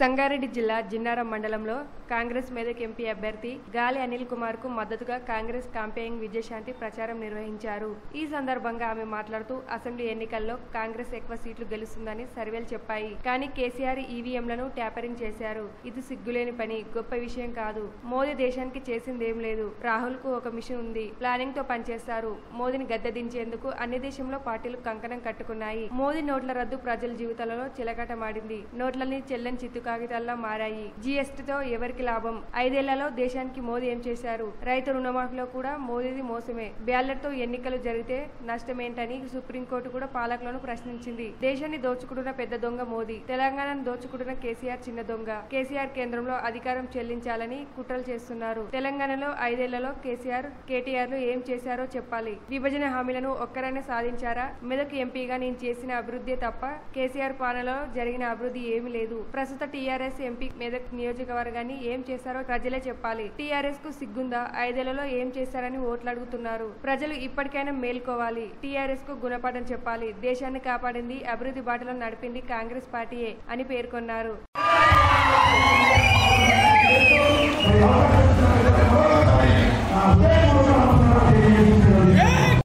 సంగారెడ్డి జిల్లా జిన్నారం మండలంలో కాంగ్రెస్ మెదక్ ఎంపీ అభ్యర్థి గాలి అనిల్ కుమార్కు మద్దతుగా కాంగ్రెస్ కాంపేయింగ్ విజయశాంతి ప్రచారం నిర్వహించారు. ఈ సందర్భంగా ఆమె మాట్లాడుతూ అసెంబ్లీ ఎన్నికల్లో కాంగ్రెస్ ఎక్కువ సీట్లు గెలుస్తుందని సర్వేలు చెప్పాయి. కానీ కేసీఆర్ ఈవీఎంలను ట్యాపరింగ్ చేశారు. ఇది సిగ్గులేని పని గొప్ప విషయం కాదు. మోదీ దేశానికి చేసిందేం లేదు. రాహుల్కు ఒక మిషన్ ఉంది. ప్లానింగ్తో పనిచేస్తారు. మోదీని గద్దెదించేందుకు అన్ని దేశంలో పార్టీలు కంకణం కట్టుకున్నాయి. మోదీ నోట్ల రద్దు ప్రజల జీవితాలలో చిలకటమాడింది. నోట్లని చెల్లని చిత్తు కాగితాల్లా మారాయి. జీఎస్టీతో ఎవరికి లాభం? ఐదేళ్ళలో దేశానికి మోదీ ఏం చేశారు? రైతు రుణమాఫీలో కూడా మోదీది మోసమే. బ్యాలెట్తో ఎన్నికలు జరిగితే నష్టమేంటని సుప్రీంకోర్టు కూడా పాలకులను ప్రశ్నించింది. దేశాన్ని దోచుకుంటున్న పెద్ద దొంగ మోదీ. తెలంగాణను దోచుకుంటున్న కేసీఆర్ చిన్న దొంగ. కేసీఆర్ కేంద్రంలో అధికారం చెల్లించాలని కుట్రలు చేస్తున్నారు. తెలంగాణలో ఐదేళ్ళలో కేసీఆర్ కేటీఆర్లు ఏం చేశారో చెప్పాలి. విభజన హామీలను ఒక్కరైనా సాధించారా? మెదక్ ఎంపీగా నేను చేసిన అభివృద్ధి తప్ప కేసీఆర్ పాలనలో జరిగిన అభివృద్ధి ఏమీ లేదు. ప్రస్తుత టీఆర్ఎస్ ఎంపీ మెదక్ నియోజకవర్గాన్ని ఏం చేశారో ప్రజలే చెప్పాలి. టీఆర్ఎస్కు సిగ్గుందా? ఐదేళ్ళలో ఏం చేశారని ఓట్లు అడుగుతున్నారు. ప్రజలు ఇప్పటికైనా మేల్కోవాలి. టీఆర్ఎస్కు గుణపాఠం చెప్పాలి. దేశాన్ని కాపాడింది అభివృద్ధి బాటలో నడిపింది కాంగ్రెస్ పార్టీయే అని పేర్కొన్నారు. Yeah!